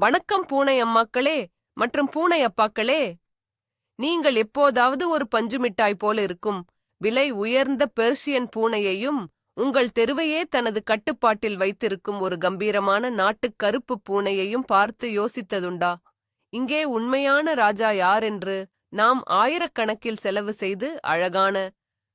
வணக்கம் பூனை அம்மாக்களே மற்றும் பூனை அப்பாக்களே. நீங்கள் எப்போதாவது ஒரு பஞ்சு மிட்டாய் போல இருக்கும் விலை உயர்ந்த பெர்ஷியன் பூனையையும் உங்கள் தெருவையே தனது கட்டுப்பாட்டில் வைத்திருக்கும் ஒரு கம்பீரமான நாட்டுக் கருப்பு பூனையையும் பார்த்து யோசித்ததுண்டா? இங்கே உண்மையான ராஜா யாரென்று நாம் ஆயிரக்கணக்கில் செலவு செய்து அழகான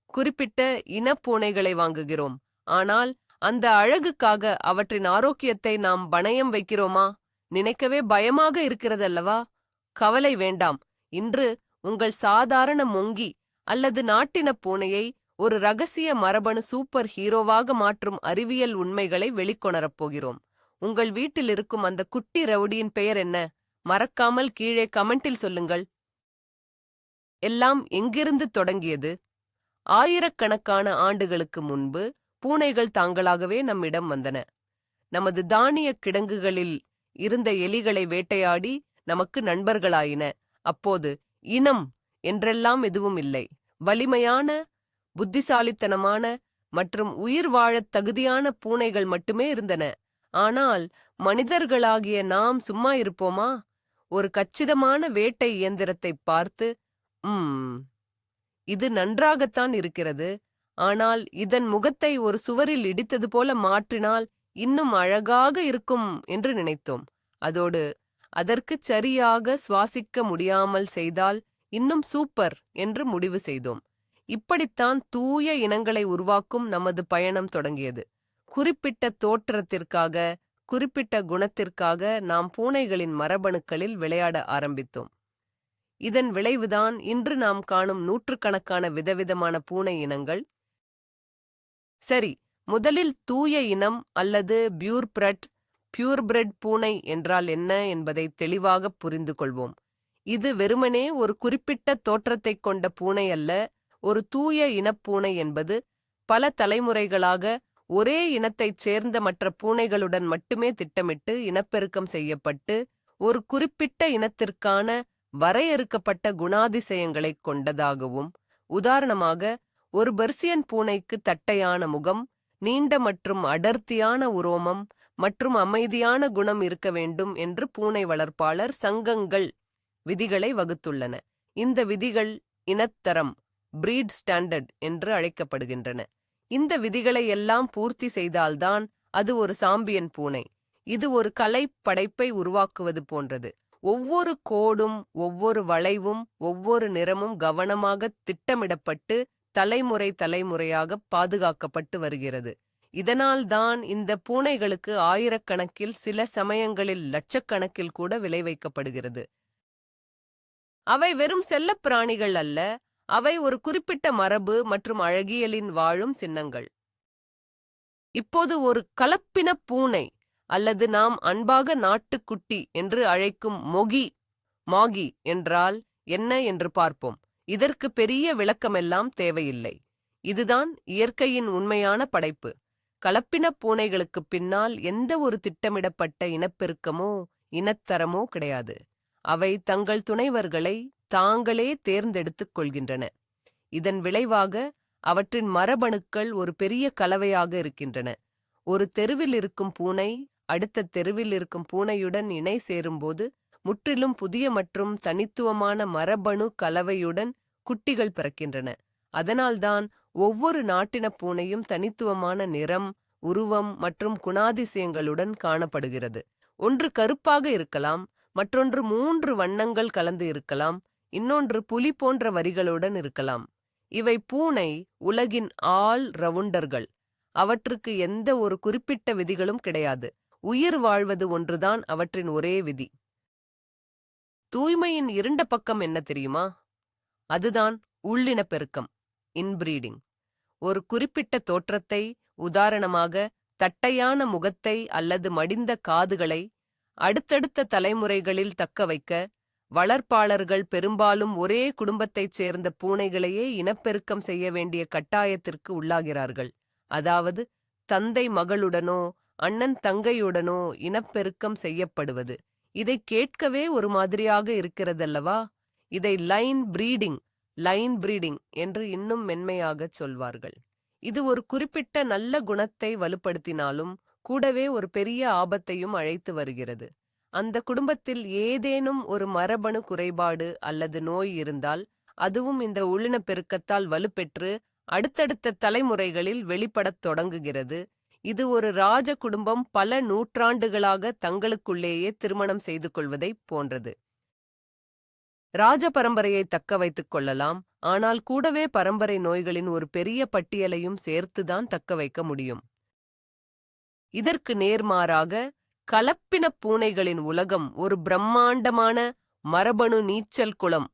குறிப்பிட்ட இனப்பூனைகளை வாங்குகிறோம். ஆனால் அந்த அழகுக்காக அவற்றின் ஆரோக்கியத்தை நாம் பணயம் வைக்கிறோமா? நினைக்கவே பயமாக இருக்கிறதல்லவா? கவலை வேண்டாம். இன்று உங்கள் சாதாரண மொங்கி அல்லது நாட்டினப் பூனையை ஒரு ரகசிய மரபணு சூப்பர் ஹீரோவாக மாற்றும் அறிவியல் உண்மைகளை வெளிக்கொணரப் போகிறோம். உங்கள் வீட்டில் இருக்கும் அந்த குட்டி ரவுடியின் பெயர் என்ன? மறக்காமல் கீழே கமெண்டில் சொல்லுங்கள். எல்லாம் எங்கிருந்து தொடங்கியது? ஆயிரக்கணக்கான ஆண்டுகளுக்கு முன்பு பூனைகள் தாங்களாகவே நம்மிடம் வந்தன. நமது தானிய கிடங்குகளில் இருந்த எலிகளை வேட்டையாடி நமக்கு நண்பர்களாயின. அப்போது இனம் என்றெல்லாம் எதுவும் இல்லை. வலிமையான புத்திசாலித்தனமான மற்றும் உயிர் வாழத் தகுதியான பூனைகள் மட்டுமே இருந்தன. ஆனால் மனிதர்களாகிய நாம் சும்மா இருப்போமா? ஒரு கச்சிதமான வேட்டை இயந்திரத்தைப் பார்த்து உம் இது நன்றாகத்தான் இருக்கிறது. ஆனால் இதன் முகத்தை ஒரு சுவரில் இடித்தது போல மாற்றினால் இன்னும் அழகாக இருக்கும் என்று நினைத்தோம். அதோடு அதற்குச் சரியாக சுவாசிக்க முடியாமல் செய்தால் இன்னும் சூப்பர் என்று முடிவு செய்தோம். இப்படித்தான் தூய இனங்களை உருவாக்கும் நமது பயணம் தொடங்கியது. குறிப்பிட்ட தோற்றத்திற்காக குறிப்பிட்ட குணத்திற்காக நாம் பூனைகளின் மரபணுக்களில் விளையாட ஆரம்பித்தோம். இதன் விளைவுதான் இன்று நாம் காணும் நூற்றுக்கணக்கான விதவிதமான பூனை இனங்கள். சரி முதலில் தூய இனம் அல்லது பியூர்பிரட் பியூர்பிரெட் பூனை என்றால் என்ன என்பதை தெளிவாக புரிந்து கொள்வோம் இது வெறுமனே ஒரு குறிப்பிட்ட தோற்றத்தைக் கொண்ட பூனை அல்ல ஒரு தூய இனப்பூனை என்பது பல தலைமுறைகளாக ஒரே இனத்தைச் சேர்ந்த மற்ற பூனைகளுடன் மட்டுமே திட்டமிட்டு இனப்பெருக்கம் செய்யப்பட்டு ஒரு குறிப்பிட்ட இனத்திற்கான வரையறுக்கப்பட்ட குணாதிசயங்களைக் கொண்டதாகவும் உதாரணமாக ஒரு பெர்சியன் பூனைக்கு தட்டையான முகம் நீண்ட மற்றும் அடர்த்தியான உரோமம் மற்றும் அமைதியான குணம் இருக்க வேண்டும் என்று பூனை வளர்ப்பாளர் சங்கங்கள் விதிகளை வகுத்துள்ளன. இந்த விதிகள் இனத்தரம் பிரீட் ஸ்டாண்டர்ட் என்று அழைக்கப்படுகின்றன. இந்த விதிகளை எல்லாம் பூர்த்தி செய்தால்தான் அது ஒரு சாம்பியன் பூனை. இது ஒரு கலை படைப்பை உருவாக்குவது போன்றது. ஒவ்வொரு கோடும் ஒவ்வொரு வளைவும் ஒவ்வொரு நிறமும் கவனமாக திட்டமிடப்பட்டு தலைமுறை தலைமுறையாக பாதுகாக்கப்பட்டு வருகிறது. இதனால்தான் இந்த பூனைகளுக்கு ஆயிரக்கணக்கில் சில சமயங்களில் லட்சக்கணக்கில் கூட விலை வைக்கப்படுகிறது. அவை வெறும் செல்லப் பிராணிகள் அல்ல அவை ஒரு குறிப்பிட்ட மரபு மற்றும் அழகியலின் வாழும் சின்னங்கள். இப்போது ஒரு கலப்பின பூனை அல்லது நாம் அன்பாக நாட்டுக்குட்டி என்று அழைக்கும் மொகி மாகி என்றால் என்ன என்று பார்ப்போம். இதற்கு பெரிய விளக்கமெல்லாம் தேவையில்லை. இதுதான் இயற்கையின் உண்மையான படைப்பு. கலப்பின பூனைகளுக்குப் பின்னால் எந்த ஒரு திட்டமிடப்பட்ட இனப்பெருக்கமோ இனத்தரமோ கிடையாது. அவை தங்கள் துணைவர்களை தாங்களே தேர்ந்தெடுத்துக் கொள்கின்றன. இதன் விளைவாக அவற்றின் மரபணுக்கள் ஒரு பெரிய கலவையாக இருக்கின்றன. ஒரு தெருவில் இருக்கும் பூனை அடுத்த தெருவில் இருக்கும் பூனையுடன் இணை சேரும்போது முற்றிலும் புதிய மற்றும் தனித்துவமான மரபணு கலவையுடன் குட்டிகள் பிறக்கின்றன. அதனால்தான் ஒவ்வொரு நாட்டின பூனையும் தனித்துவமான நிறம் உருவம் மற்றும் குணாதிசயங்களுடன் காணப்படுகிறது. ஒன்று கருப்பாக இருக்கலாம் மற்றொன்று மூன்று வண்ணங்கள் கலந்து இருக்கலாம் இன்னொன்று புலி போன்ற வரிகளுடன் இருக்கலாம். இவை பூனை உலகின் ஆல் ரவுண்டர்கள். அவற்றுக்கு எந்த ஒரு குறிப்பிட்ட விதிகளும் கிடையாது. உயிர் வாழ்வது ஒன்றுதான் அவற்றின் ஒரே விதி. தூய்மையின் இருண்ட பக்கம் என்ன தெரியுமா? அதுதான் உள்ளினப்பெருக்கம் இன்பிரீடிங் ஒரு குறிப்பிட்ட தோற்றத்தை உதாரணமாக தட்டையான முகத்தை அல்லது மடிந்த காதுகளை அடுத்தடுத்த தலைமுறைகளில் தக்க வைக்க வளர்ப்பாளர்கள் பெரும்பாலும் ஒரே குடும்பத்தைச் சேர்ந்த பூனைகளையே இனப்பெருக்கம் செய்ய வேண்டிய கட்டாயத்திற்கு உள்ளாகிறார்கள். அதாவது தந்தை மகளுடனோ அண்ணன் தங்கையுடனோ இனப்பெருக்கம் செய்யப்படுவது. இதை கேட்கவே ஒரு மாதிரியாக இருக்கிறதல்லவா? இதை லைன் பிரீடிங் லைன் பிரீடிங் என்று இன்னும் மென்மையாகச் சொல்வார்கள். இது ஒரு குறிப்பிட்ட நல்ல குணத்தை வலுப்படுத்தினாலும் கூடவே ஒரு பெரிய ஆபத்தையும் அழைத்து வருகிறது. அந்த குடும்பத்தில் ஏதேனும் ஒரு மரபணு குறைபாடு அல்லது நோய் இருந்தால் அதுவும் இந்த உள்ளினப் பெருக்கத்தால் வலுப்பெற்று அடுத்தடுத்த தலைமுறைகளில் வெளிப்படத் தொடங்குகிறது. இது ஒரு ராஜ குடும்பம் பல நூற்றாண்டுகளாக தங்களுக்குள்ளேயே திருமணம் செய்து கொள்வதைப் போன்றது. ராஜ பரம்பரையை தக்க வைத்துக் கொள்ளலாம் ஆனால் கூடவே பரம்பரை நோய்களின் ஒரு பெரிய பட்டியலையும் சேர்த்துதான் தக்க வைக்க முடியும். இதற்கு நேர்மாறாக கலப்பினப் பூனைகளின் உலகம் ஒரு பிரம்மாண்டமான மரபணு நீச்சல் குளம்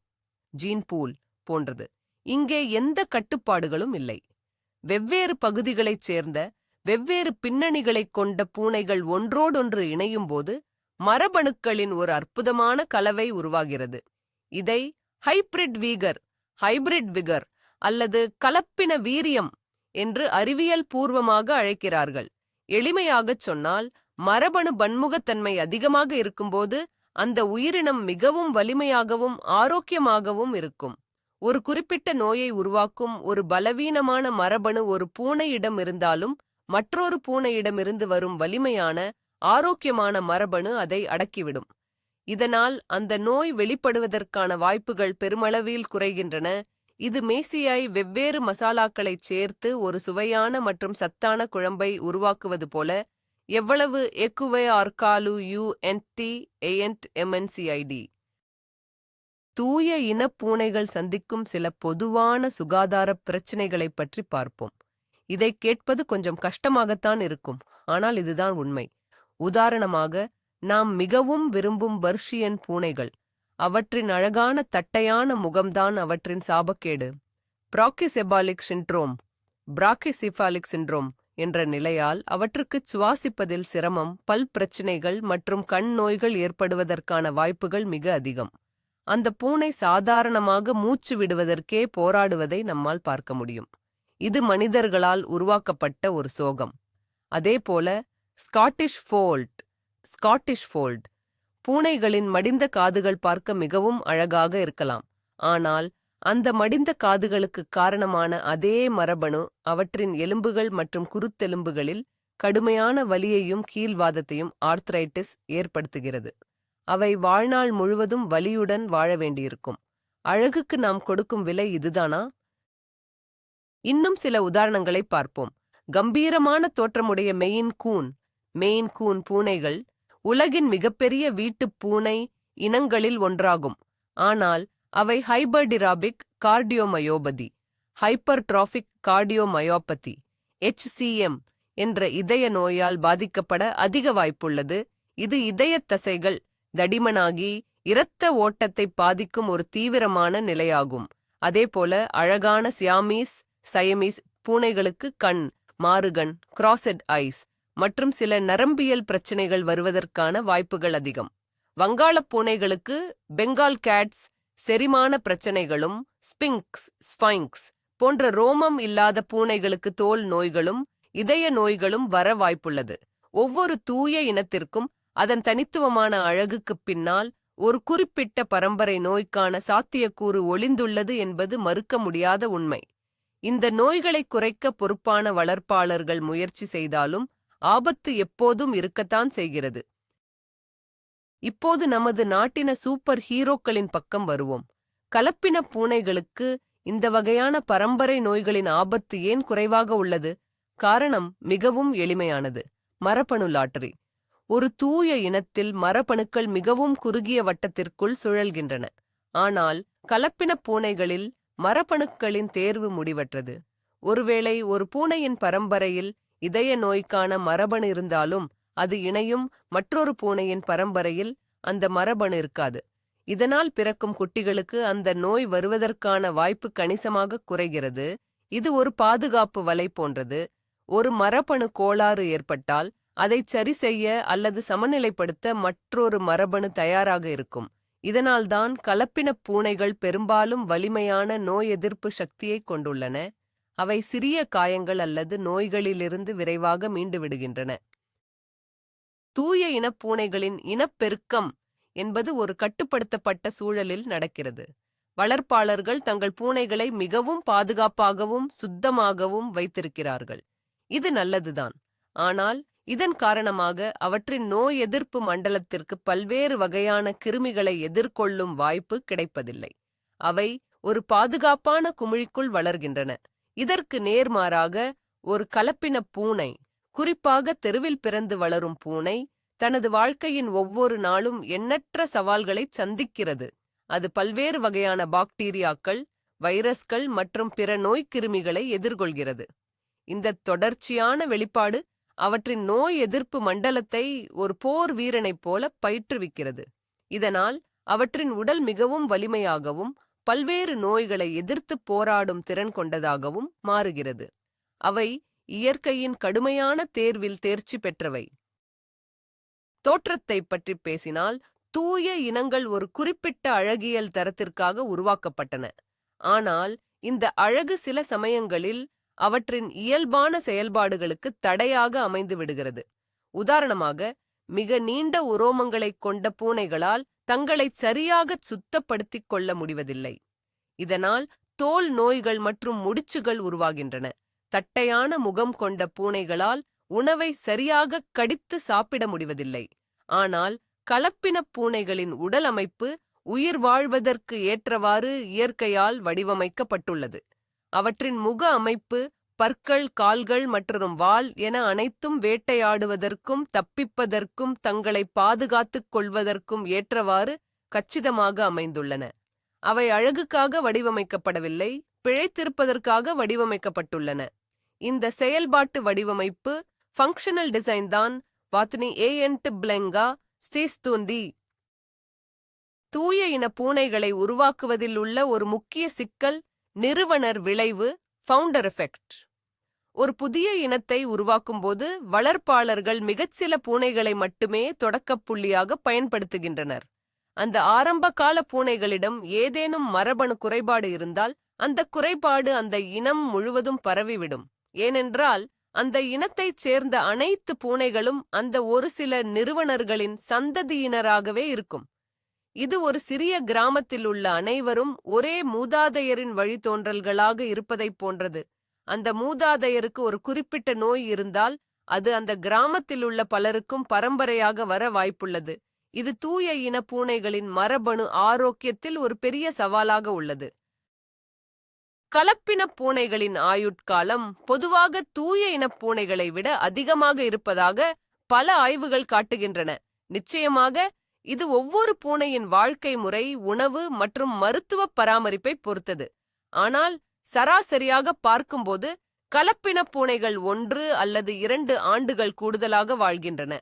ஜீன் பூல் போன்றது. இங்கே எந்த கட்டுப்பாடுகளும் இல்லை. வெவ்வேறு பகுதிகளைச் சேர்ந்த வெவ்வேறு பின்னணிகளைக் கொண்ட பூனைகள் ஒன்றோடொன்று இணையும்போது மரபணுக்களின் ஒரு அற்புதமான கலவை உருவாகிறது. இதை ஹைபிரிட் வீகர் ஹைபிரிட் விகர் அல்லது கலப்பின வீரியம் என்று அறிவியல் பூர்வமாக அழைக்கிறார்கள். எளிமையாகச் சொன்னால் மரபணு பன்முகத்தன்மை அதிகமாக இருக்கும்போது அந்த உயிரினம் மிகவும் வலிமையாகவும் ஆரோக்கியமாகவும் இருக்கும். ஒரு குறிப்பிட்ட நோயை உருவாக்கும் ஒரு பலவீனமான மரபணு ஒரு பூனையிடம் இருந்தாலும் மற்றொரு பூனையிடமிருந்து வரும் வலிமையான ஆரோக்கியமான மரபணு அதை அடக்கிவிடும். இதனால் அந்த நோய் வெளிப்படுவதற்கான வாய்ப்புகள் பெருமளவில் குறைகின்றன. இது மேசியாய் வெவ்வேறு மசாலாக்களைச் சேர்த்து ஒரு சுவையான மற்றும் சத்தான குழம்பை உருவாக்குவது போல எவ்வளவு எக்குவே ஆர்காலு யூ என் டி ஏஎன்ட் எம்என்சிஐடி தூய இனப் பூனைகள் சந்திக்கும் சில பொதுவான சுகாதார பிரச்சினைகளைப் பற்றி பார்ப்போம். இதை கேட்பது கொஞ்சம் கஷ்டமாகத்தான் இருக்கும். ஆனால் இதுதான் உண்மை. உதாரணமாக நாம் மிகவும் விரும்பும் பர்ஷியன் பூனைகள். அவற்றின் அழகான தட்டையான முகம்தான் அவற்றின் சாபக்கேடு. ப்ராக்கிசெபாலிக் சின்ட்ரோம் பிராக்கிசிபாலிக் சிண்ட்ரோம் என்ற நிலையால் அவற்றுக்குச் சுவாசிப்பதில் சிரமம் பல் பிரச்சினைகள் மற்றும் கண் நோய்கள் ஏற்படுவதற்கான வாய்ப்புகள் மிக அதிகம். அந்த பூனை சாதாரணமாக மூச்சு விடுவதற்கே போராடுவதை நம்மால் பார்க்க முடியும். இது மனிதர்களால் உருவாக்கப்பட்ட ஒரு சோகம். அதேபோல ஸ்காட்டிஷ் ஃபோல்ட் ஸ்காட்டிஷ் ஃபோல்ட் பூனைகளின் மடிந்த காதுகள் பார்க்க மிகவும் அழகாக இருக்கலாம். ஆனால் அந்த மடிந்த காதுகளுக்கு காரணமான அதே மரபணு அவற்றின் எலும்புகள் மற்றும் குருத்தெலும்புகளில் கடுமையான வலியையும் கீழ்வாதத்தையும் ஆர்த்ரைட்டிஸ் ஏற்படுத்துகிறது. அவை வாழ்நாள் முழுவதும் வலியுடன் வாழ வேண்டியிருக்கும். அழகுக்கு நாம் கொடுக்கும் விலை இதுதானா? இன்னும் சில உதாரணங்களை பார்ப்போம். கம்பீரமான தோற்றமுடைய மெயின் கூன் மெயின் கூன் பூனைகள் உலகின் மிகப்பெரிய வீட்டுப் பூனை இனங்களில் ஒன்றாகும். ஆனால் அவை hypertrophic cardiomyopathy hypertrophic cardiomyopathy HCM என்ற இதய நோயால் பாதிக்கப்பட அதிக வாய்ப்புள்ளது. இது இதய தசைகள் தடிமனாகி இரத்த ஓட்டத்தை பாதிக்கும் ஒரு தீவிரமான நிலையாகும். அதேபோல அழகான சியாமீஸ் சயமீஸ் பூனைகளுக்கு கண் மாறுகண் கிராசெட் ஐஸ் மற்றும் சில நரம்பியல் பிரச்சினைகள் வருவதற்கான வாய்ப்புகள் அதிகம். வங்காள பூனைகளுக்கு பெங்கால் கேட்ஸ் செரிமான பிரச்சனைகளும் ஸ்பிங்க்ஸ் ஸ்பைங்க்ஸ் போன்ற ரோமம் இல்லாத பூனைகளுக்கு தோல் நோய்களும் இதய நோய்களும் வர வாய்ப்புள்ளது. ஒவ்வொரு தூய இனத்திற்கும் அதன் தனித்துவமான அழகுக்குப் பின்னால் ஒரு குறிப்பிட்ட பரம்பரை நோய்க்கான சாத்தியக்கூறு ஒளிந்துள்ளது என்பது மறுக்க முடியாத உண்மை. இந்த நோய்களை குறைக்க பொறுப்பான வளர்ப்பாளர்கள் முயற்சி செய்தாலும் ஆபத்து எப்போதும் இருக்கத்தான் செய்கிறது. இப்போது நமது நாட்டின சூப்பர் ஹீரோக்களின் பக்கம் வருவோம். கலப்பின பூனைகளுக்கு இந்த வகையான பரம்பரை நோய்களின் ஆபத்து ஏன் குறைவாக உள்ளது? காரணம் மிகவும் எளிமையானது. மரபணு லாட்டரி. ஒரு தூய இனத்தில் மரபணுக்கள் மிகவும் குறுகிய வட்டத்திற்குள் சுழல்கின்றன. ஆனால் கலப்பின பூனைகளில் மரபணுக்களின் தேர்வு முடிவற்றது. ஒருவேளை ஒரு பூனையின் பரம்பரையில் இதய நோய்க்கான மரபணு இருந்தாலும் அது இணையும் மற்றொரு பூனையின் பரம்பரையில் அந்த மரபணு இருக்காது. இதனால் பிறக்கும் குட்டிகளுக்கு அந்த நோய் வருவதற்கான வாய்ப்பு கணிசமாக குறைகிறது. இது ஒரு பாதுகாப்பு வலை போன்றது. ஒரு மரபணு கோளாறு ஏற்பட்டால் அதைச் சரி செய்ய அல்லது சமநிலைப்படுத்த மற்றொரு மரபணு தயாராக இருக்கும். இதனால்தான் கலப்பினப் பூனைகள் பெரும்பாலும் வலிமையான நோய் எதிர்ப்பு சக்தியைக் கொண்டுள்ளன. அவை சிறிய காயங்கள் அல்லது நோய்களிலிருந்து விரைவாக மீண்டு விடுகின்றன தூய இனப் பூனைகளின் இனப்பெருக்கம் என்பது ஒரு கட்டுப்படுத்தப்பட்ட சூழலில் நடக்கிறது. வளர்ப்பாளர்கள் தங்கள் பூனைகளை மிகவும் பாதுகாப்பாகவும் சுத்தமாகவும் வைத்திருக்கிறார்கள். இது நல்லதுதான். ஆனால் இதன் காரணமாக அவற்றின் நோய் எதிர்ப்பு மண்டலத்திற்கு பல்வேறு வகையான கிருமிகளை எதிர்கொள்ளும் வாய்ப்பு கிடைப்பதில்லை. அவை ஒரு பாதுகாப்பான குமிழிக்குள் வளர்கின்றன. இதற்கு நேர்மாறாக ஒரு கலப்பின பூனை குறிப்பாக தெருவில் பிறந்து வளரும் பூனை தனது வாழ்க்கையின் ஒவ்வொரு நாளும் எண்ணற்ற சவால்களை சந்திக்கிறது. அது பல்வேறு வகையான பாக்டீரியாக்கள் வைரஸ்கள் மற்றும் பிற நோய்க்கிருமிகளை எதிர்கொள்கிறது. இந்த தொடர்ச்சியான வெளிப்பாடு அவற்றின் நோய் எதிர்ப்பு மண்டலத்தை ஒரு போர் வீரனைப் போல பயிற்றுவிக்கிறது. இதனால் அவற்றின் உடல் மிகவும் வலிமையாகவும் பல்வேறு நோய்களை எதிர்த்து போராடும் திறன் கொண்டதாகவும் மாறுகிறது. அவை இயற்கையின் கடுமையான தேர்வில் தேர்ச்சி பெற்றவை. தோற்றத்தைப் பற்றி பேசினால் தூய இனங்கள் ஒரு குறிப்பிட்ட அழகியல் தரத்திற்காக உருவாக்கப்பட்டன. ஆனால் இந்த அழகு சில சமயங்களில் அவற்றின் இயல்பான செயல்பாடுகளுக்கு தடையாக அமைந்து விடுகிறது. உதாரணமாக மிக நீண்ட உரோமங்களைக் கொண்ட பூனைகளால் தங்களை சரியாக சுத்தப்படுத்திக் கொள்ள முடிவதில்லை. இதனால் தோல் நோய்கள் மற்றும் முடிச்சுகள் உருவாகின்றன. தட்டையான முகம் கொண்ட பூனைகளால் உணவை சரியாக கடித்து சாப்பிட முடிவதில்லை. ஆனால் கலப்பினப் பூனைகளின் உடல் அமைப்பு உயிர் வாழ்வதற்கு ஏற்றவாறு இயற்கையால் வடிவமைக்கப்பட்டுள்ளது. அவற்றின் முக அமைப்பு பற்கள் கால்கள் மற்றும் வால் என அனைத்தும் வேட்டையாடுவதற்கும் தப்பிப்பதற்கும் தங்களை பாதுகாத்துக் கொள்வதற்கும் ஏற்றவாறு கச்சிதமாக அமைந்துள்ளன. அவை அழகுக்காக வடிவமைக்கப்படவில்லை பிழைத்திருப்பதற்காக வடிவமைக்கப்பட்டுள்ளன. இந்த செயல்பாட்டு வடிவமைப்பு ஃபங்க்ஷனல் டிசைன் தான் வாத்னி ஏஎன்ட் பிளெங்கா ஸ்டீஸ்தூந்தி தூய இன பூனைகளை உருவாக்குவதில் உள்ள ஒரு முக்கிய சிக்கல் நிறுவனர் விளைவு ஃபவுண்டர் எஃபெக்ட் ஒரு புதிய இனத்தை உருவாக்கும்போது வளர்ப்பாளர்கள் மிகச்சில பூனைகளை மட்டுமே தொடக்கப் புள்ளியாக பயன்படுத்துகின்றனர். அந்த ஆரம்பகால பூனைகளிடம் ஏதேனும் மரபணு குறைபாடு இருந்தால் அந்த குறைபாடு அந்த இனம் முழுவதும் பரவிவிடும். ஏனென்றால் அந்த இனத்தைச் சேர்ந்த அனைத்து பூனைகளும் அந்த ஒரு சில நிறுவனர்களின் சந்ததியினராகவே இருக்கும். இது ஒரு சிறிய கிராமத்தில் உள்ள அனைவரும் ஒரே மூதாதையரின் வழித்தோன்றல்களாக இருப்பதைப் போன்றது. அந்த மூதாதையருக்கு ஒரு குறிப்பிட்ட நோய் இருந்தால் அது அந்த கிராமத்தில் உள்ள பலருக்கும் பரம்பரையாக வர வாய்ப்புள்ளது. இது தூய இன பூனைகளின் மரபணு ஆரோக்கியத்தில் ஒரு பெரிய சவாலாக உள்ளது. கலப்பின பூனைகளின் ஆயுட்காலம் பொதுவாக தூய இனப் பூனைகளை விட அதிகமாக இருப்பதாக பல ஆய்வுகள் காட்டுகின்றன. நிச்சயமாக இது ஒவ்வொரு பூனையின் வாழ்க்கை முறை உணவு மற்றும் மருத்துவ பராமரிப்பை பொறுத்தது. ஆனால் சராசரியாக பார்க்கும்போது கலப்பின பூனைகள் ஒன்று அல்லது இரண்டு ஆண்டுகள் கூடுதலாக வாழ்கின்றன.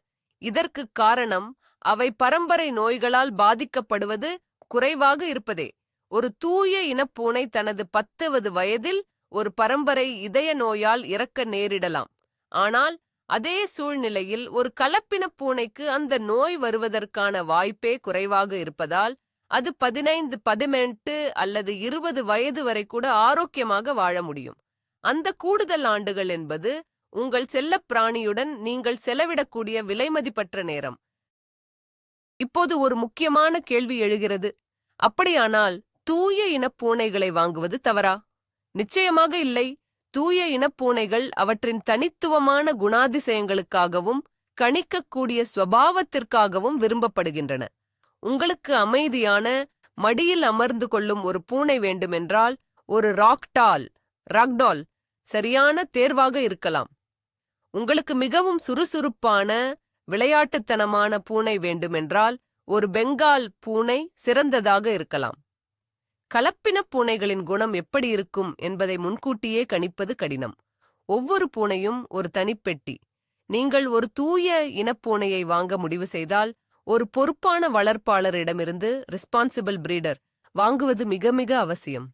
இதற்கு காரணம் அவை பரம்பரை நோய்களால் பாதிக்கப்படுவது குறைவாக இருப்பதே. ஒரு தூய இனப்பூனை தனது பத்தவது வயதில் ஒரு பரம்பரை இதய நோயால் இறக்க நேரிடலாம். ஆனால் அதே சூழ்நிலையில் ஒரு கலப்பின பூனைக்கு அந்த நோய் வருவதற்கான வாய்ப்பே குறைவாக இருப்பதால் அது பதினைந்து பதினெட்டு அல்லது இருபது வயது வரை கூட ஆரோக்கியமாக வாழ முடியும். அந்த கூடுதல் ஆண்டுகள் என்பது உங்கள் செல்லப் பிராணியுடன் நீங்கள் செலவிடக்கூடிய விலைமதிப்பற்ற நேரம். இப்போது ஒரு முக்கியமான கேள்வி எழுகிறது. அப்படியானால் தூய இனப் பூனைகளை வாங்குவது தவறா? நிச்சயமாக இல்லை. தூய இனப்பூனைகள் அவற்றின் தனித்துவமான குணாதிசயங்களுக்காகவும் கணிக்கக்கூடிய சுவாவத்திற்காகவும் விரும்பப்படுகின்றன. உங்களுக்கு அமைதியான மடியில் அமர்ந்து கொள்ளும் ஒரு பூனை வேண்டுமென்றால் ஒரு ராக்டால் ராக்டால் சரியான தேர்வாக இருக்கலாம். உங்களுக்கு மிகவும் சுறுசுறுப்பான விளையாட்டுத்தனமான பூனை வேண்டுமென்றால் ஒரு பெங்கால் பூனை சிறந்ததாக இருக்கலாம். கலப்பின பூனைகளின் குணம் எப்படி இருக்கும் என்பதை முன்கூட்டியே கணிப்பது கடினம். ஒவ்வொரு பூனையும் ஒரு தனிப்பெட்டி நீங்கள் ஒரு தூய இனப்பூனையை வாங்க முடிவு செய்தால் ஒரு பொறுப்பான வளர்ப்பாளரிடமிருந்து ரெஸ்பான்சிபிள் பிரீடர் வாங்குவது மிக மிக அவசியம்.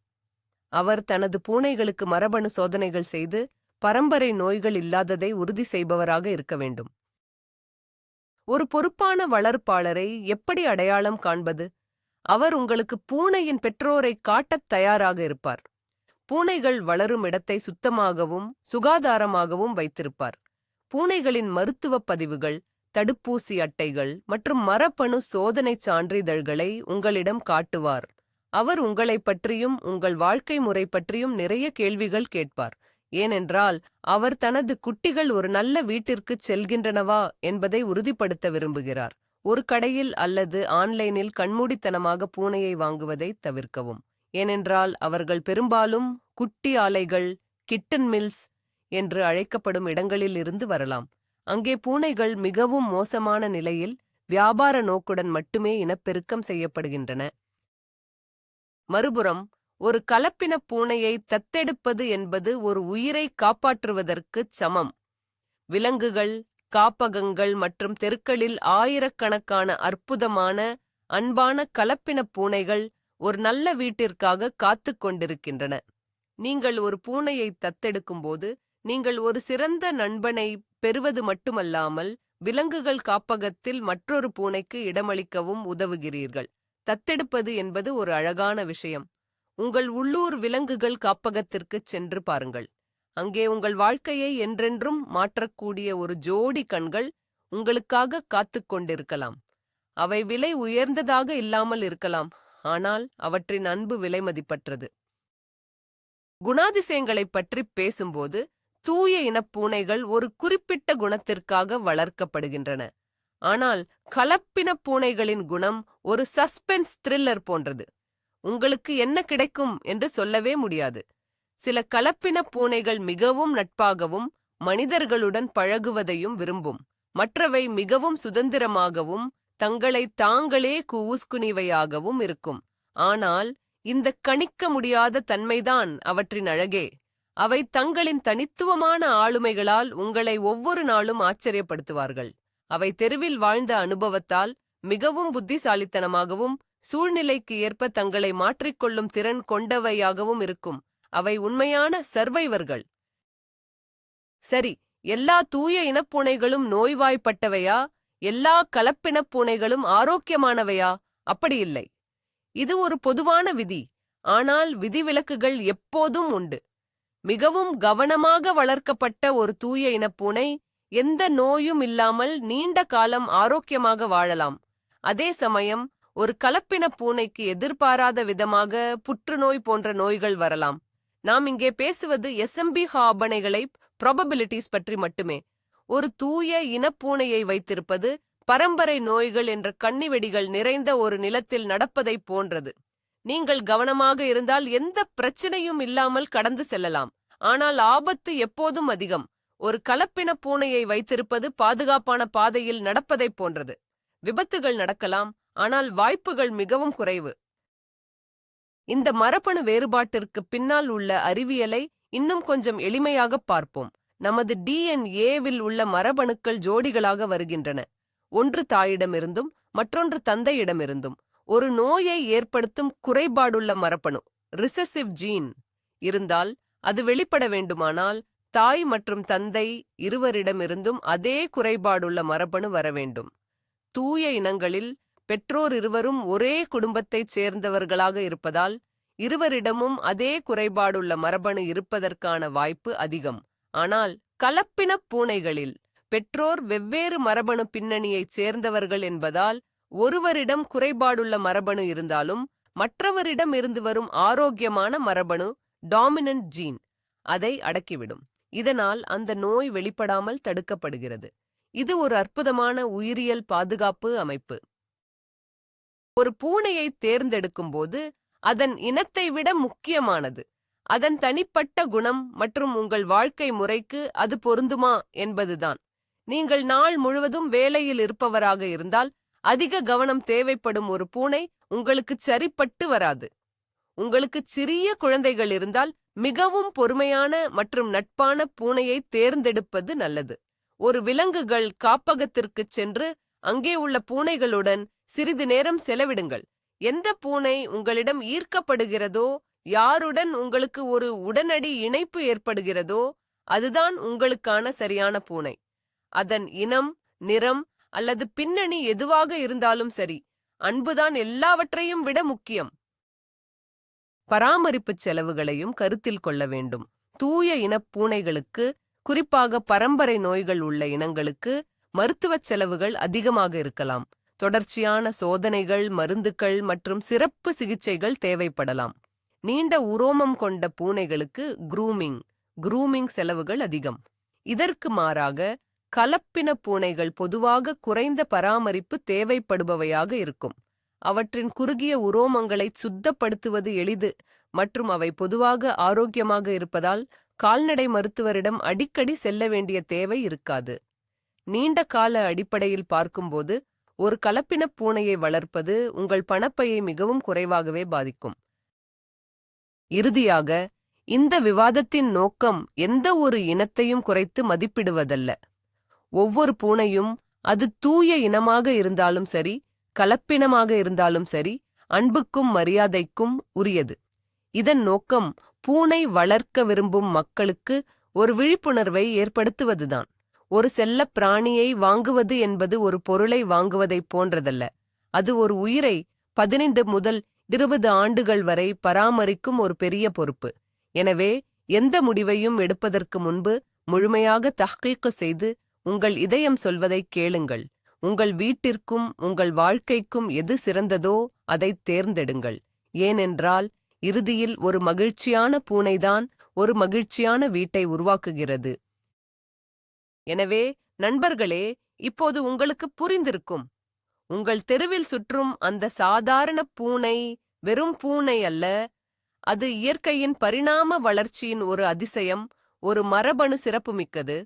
அவர் தனது பூனைகளுக்கு மரபணு சோதனைகள் செய்து பரம்பரை நோய்கள் இல்லாததை உறுதி செய்பவராக இருக்க வேண்டும். ஒரு பொறுப்பான வளர்ப்பாளரை எப்படி அடையாளம் காண்பது? அவர் உங்களுக்கு பூனையின் பெற்றோரை காட்டத் தயாராக இருப்பார். பூனைகள் வளரும் இடத்தை சுத்தமாகவும் சுகாதாரமாகவும் வைத்திருப்பார். பூனைகளின் மருத்துவப் பதிவுகள் தடுப்பூசி அட்டைகள் மற்றும் மரப்பணு சோதனைச் சான்றிதழ்களை உங்களிடம் காட்டுவார். அவர் உங்களைப் பற்றியும் உங்கள் வாழ்க்கை முறை பற்றியும் நிறைய கேள்விகள் கேட்பார். ஏனென்றால் அவர் தனது குட்டிகள் ஒரு நல்ல வீட்டிற்குச் செல்கின்றனவா என்பதை உறுதிப்படுத்த விரும்புகிறார். ஒரு கடையில் அல்லது ஆன்லைனில் கண்மூடித்தனமாக பூனையை வாங்குவதை தவிர்க்கவும். ஏனென்றால் அவர்கள் பெரும்பாலும் குட்டி ஆலைகள் கிட்டன் மில்ஸ் என்று அழைக்கப்படும் இடங்களில் இருந்து வரலாம். அங்கே பூனைகள் மிகவும் மோசமான நிலையில் வியாபார நோக்குடன் மட்டுமே இனப்பெருக்கம் செய்யப்படுகின்றன. மறுபுறம் ஒரு கலப்பின பூனையை தத்தெடுப்பது என்பது ஒரு உயிரை காப்பாற்றுவதற்குச் சமம். விலங்குகள் காப்பகங்கள் மற்றும் தெருக்களில் ஆயிரக்கணக்கான அற்புதமான அன்பான கலப்பின பூனைகள் ஒரு நல்ல வீட்டிற்காக காத்துக் கொண்டிருக்கின்றன. நீங்கள் ஒரு பூனையை தத்தெடுக்கும்போது நீங்கள் ஒரு சிறந்த நண்பனை பெறுவது மட்டுமல்லாமல் விலங்குகள் காப்பகத்தில் மற்றொரு பூனைக்கு இடமளிக்கவும் உதவுகிறீர்கள். தத்தெடுப்பது என்பது ஒரு அழகான விஷயம். உங்கள் உள்ளூர் விலங்குகள் காப்பகத்திற்குச் சென்று பாருங்கள். அங்கே உங்கள் வாழ்க்கையை என்றென்றும் மாற்றக்கூடிய ஒரு ஜோடி கண்கள் உங்களுக்காக காத்துக் கொண்டிருக்கலாம். அவை விலை உயர்ந்ததாக இல்லாமல் இருக்கலாம் ஆனால் அவற்றின் அன்பு விலைமதிப்பற்றது குணாதிசயங்களைப் பற்றி பேசும்போது தூய இனப் பூனைகள் ஒரு குறிப்பிட்ட குணத்திற்காக வளர்க்கப்படுகின்றன. ஆனால் கலப்பின பூனைகளின் குணம் ஒரு சஸ்பென்ஸ் த்ரில்லர் போன்றது. உங்களுக்கு என்ன கிடைக்கும் என்று சொல்லவே முடியாது. சில கலப்பின பூனைகள் மிகவும் நட்பாகவும் மனிதர்களுடன் பழகுவதையும் விரும்பும். மற்றவை மிகவும் சுதந்திரமாகவும் தங்களை தாங்களே கூஸ்குனிவையாகவும் இருக்கும். ஆனால் இந்த கணிக்க முடியாத தன்மைதான் அவற்றின் அழகே. அவை தங்களின் தனித்துவமான ஆளுமைகளால் உங்களை ஒவ்வொரு நாளும் ஆச்சரியப்படுத்துவார்கள். அவை தெருவில் வாழ்ந்த அனுபவத்தால் மிகவும் புத்திசாலித்தனமாகவும் சூழ்நிலைக்கு ஏற்ப தங்களை மாற்றிக்கொள்ளும் திறன் கொண்டவையாகவும் இருக்கும். அவை உண்மையான சர்வைவர்கள். சரி எல்லா தூய இனப்பூனைகளும் நோய்வாய்ப்பட்டவையா? எல்லா கலப்பினப் பூனைகளும் ஆரோக்கியமானவையா அப்படியில்லை இது ஒரு பொதுவான விதி. ஆனால் விதிவிலக்குகள் எப்போதும் உண்டு. மிகவும் கவனமாக வளர்க்கப்பட்ட ஒரு தூய இனப்பூனை எந்த நோயும் இல்லாமல் நீண்ட காலம் ஆரோக்கியமாக வாழலாம். அதே சமயம் ஒரு கலப்பின பூனைக்கு எதிர்பாராத விதமாக புற்றுநோய் போன்ற நோய்கள் வரலாம். நாம் இங்கே பேசுவது எஸ்எம்பி ஹாபனைகளை ப்ராபபிலிட்டிஸ் பற்றி மட்டுமே. ஒரு தூய இனப்பூனையை வைத்திருப்பது பரம்பரை நோய்கள் என்ற கண்ணிவெடிகள் நிறைந்த ஒரு நிலத்தில் நடப்பதைப் போன்றது. நீங்கள் கவனமாக இருந்தால் எந்த பிரச்சனையும் இல்லாமல் கடந்து செல்லலாம். ஆனால் ஆபத்து எப்போதும் அதிகம். ஒரு கலப்பின பூனையை வைத்திருப்பது பாதுகாப்பான பாதையில் நடப்பதைப் போன்றது. விபத்துகள் நடக்கலாம் ஆனால் வாய்ப்புகள் மிகவும் குறைவு. இந்த மரபணு வேறுபாட்டிற்கு பின்னால் உள்ள அறிவியலை இன்னும் கொஞ்சம் எளிமையாக பார்ப்போம். நமது டிஎன்ஏவில் உள்ள மரபணுக்கள் ஜோடிகளாக வருகின்றன. ஒன்று தாயிடமிருந்தும் மற்றொன்று தந்தையிடமிருந்தும். ஒரு நோயை ஏற்படுத்தும் குறைபாடுள்ள மரபணு ரிசசிவ் ஜீன். இருந்தால் அது வெளிப்பட வேண்டுமானால் தாய் மற்றும் தந்தை இருவரிடமிருந்தும் அதே குறைபாடுள்ள மரபணு வர வேண்டும். தூய இனங்களில் பெற்றோர் இருவரும் ஒரே குடும்பத்தைச் சேர்ந்தவர்களாக இருப்பதால் இருவரிடமும் அதே குறைபாடுள்ள மரபணு இருப்பதற்கான வாய்ப்பு அதிகம். ஆனால் கலப்பின பூனைகளில் பெற்றோர் வெவ்வேறு மரபணு பின்னணியைச் சேர்ந்தவர்கள் என்பதால் ஒருவரிடம் குறைபாடுள்ள மரபணு இருந்தாலும் மற்றவரிடம் இருந்து வரும் ஆரோக்கியமான மரபணு டாமினன்ட் ஜீன் அதை அடக்கிவிடும். இதனால் அந்த நோய் வெளிப்படாமல் தடுக்கப்படுகிறது. இது ஒரு அற்புதமான உயிரியல் பாதுகாப்பு அமைப்பு. ஒரு பூனையை தேர்ந்தெடுக்கும்போது அதன் இனத்தை விட முக்கியமானது. அதன் தனிப்பட்ட குணம் மற்றும் உங்கள் வாழ்க்கை முறைக்கு அது பொருந்துமா என்பதுதான். நீங்கள் நாள் முழுவதும் வேலையில் இருப்பவராக இருந்தால் அதிக கவனம் தேவைப்படும் ஒரு பூனை உங்களுக்கு சரிப்பட்டு வராது. உங்களுக்கு சிறிய குழந்தைகள் இருந்தால் மிகவும் பொறுமையான மற்றும் நட்பான பூனையை தேர்ந்தெடுப்பது நல்லது. ஒரு விலங்குகள் காப்பகத்திற்குச் சென்று அங்கே உள்ள பூனைகளுடன் சிறிது நேரம் செலவிடுங்கள். எந்த பூனை உங்களிடம் ஈர்க்கப்படுகிறதோ யாருடன் உங்களுக்கு ஒரு உடனடி இணைப்பு ஏற்படுகிறதோ அதுதான் உங்களுக்கான சரியான பூனை. அதன் இனம் நிறம் அல்லது பின்னணி எதுவாக இருந்தாலும் சரி அன்புதான் எல்லாவற்றையும் விட முக்கியம். பராமரிப்புச் செலவுகளையும் கருத்தில் கொள்ள வேண்டும். தூய இனப் பூனைகளுக்கு குறிப்பாக பரம்பரை நோய்கள் உள்ள இனங்களுக்கு மருத்துவச் செலவுகள் அதிகமாக இருக்கலாம். தொடர்ச்சியான சோதனைகள் மருந்துகள் மற்றும் சிறப்பு சிகிச்சைகள் தேவைப்படலாம். நீண்ட உரோமம் கொண்ட பூனைகளுக்கு குரூமிங் குரூமிங் செலவுகள் அதிகம். இதற்கு மாறாக கலப்பின பூனைகள் பொதுவாக குறைந்த பராமரிப்பு தேவைப்படுபவையாக இருக்கும். அவற்றின் குறுகிய உரோமங்களை சுத்தப்படுத்துவது எளிது மற்றும் அவை பொதுவாக ஆரோக்கியமாக இருப்பதால் கால்நடை மருத்துவரிடம் அடிக்கடி செல்ல வேண்டிய தேவை இருக்காது. நீண்ட கால அடிப்படையில் பார்க்கும்போது ஒரு கலப்பின பூனையை வளர்ப்பது உங்கள் பணப்பையை மிகவும் குறைவாகவே பாதிக்கும். இறுதியாக இந்த விவாதத்தின் நோக்கம் எந்த ஒரு இனத்தையும் குறைத்து மதிப்பிடுவதல்ல. ஒவ்வொரு பூனையும் அது தூய இனமாக இருந்தாலும் சரி கலப்பினமாக இருந்தாலும் சரி அன்புக்கும் மரியாதைக்கும் உரியது. இதன் நோக்கம் பூனை வளர்க்க விரும்பும் மக்களுக்கு ஒரு விழிப்புணர்வை ஏற்படுத்துவதுதான். ஒரு செல்லப் பிராணியை வாங்குவது என்பது ஒரு பொருளை வாங்குவதைப் போன்றதல்ல. அது ஒரு உயிரை பதினைந்து முதல் இருபது ஆண்டுகள் வரை பராமரிக்கும் ஒரு பெரிய பொறுப்பு. எனவே எந்த முடிவையும் எடுப்பதற்கு முன்பு முழுமையாக தஹ்கீக்கு செய்து உங்கள் இதயம் சொல்வதைக் கேளுங்கள். உங்கள் வீட்டிற்கும் உங்கள் வாழ்க்கைக்கும் எது சிறந்ததோ அதைத் தேர்ந்தெடுங்கள். ஏனென்றால் இறுதியில் ஒரு மகிழ்ச்சியான பூனைதான் ஒரு மகிழ்ச்சியான வீட்டை உருவாக்குகிறது. எனவே நண்பர்களே இப்போது உங்களுக்கு புரிந்திருக்கும். உங்கள் தெருவில் சுற்றும் அந்த சாதாரண பூனை வெறும் பூனை அல்ல. அது இயற்கையின் பரிணாம வளர்ச்சியின் ஒரு அதிசயம் ஒரு மரபணு சிறப்புமிக்கது.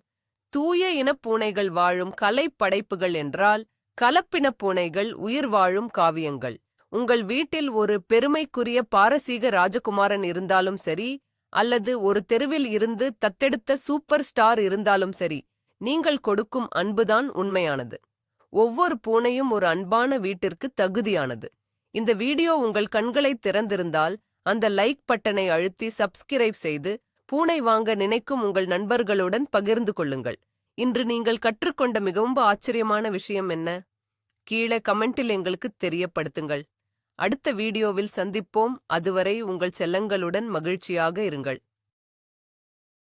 தூய இனப் பூனைகள் வாழும் கலைப் படைப்புகள் என்றால் கலப்பினப் பூனைகள் உயிர் வாழும் காவியங்கள். உங்கள் வீட்டில் ஒரு பெருமைக்குரிய பாரசீக ராஜகுமாரன் இருந்தாலும் சரி அல்லது ஒரு தெருவில் இருந்து தத்தெடுத்த சூப்பர் ஸ்டார் இருந்தாலும் சரி நீங்கள் கொடுக்கும் அன்புதான் உண்மையானது. ஒவ்வொரு பூனையும் ஒரு அன்பான வீட்டிற்கு தகுதியானது. இந்த வீடியோ உங்கள் கண்களை திறந்திருந்தால் அந்த லைக் பட்டனை அழுத்தி சப்ஸ்கிரைப் செய்து பூனை வாங்க நினைக்கும் உங்கள் நண்பர்களுடன் பகிர்ந்து கொள்ளுங்கள். இன்று நீங்கள் கற்றுக்கொண்ட மிகவும் ஆச்சரியமான விஷயம் என்ன? கீழே கமெண்டில் எங்களுக்கு தெரியப்படுத்துங்கள். அடுத்த வீடியோவில் சந்திப்போம். அதுவரை உங்கள் செல்லங்களுடன் மகிழ்ச்சியாக இருங்கள்.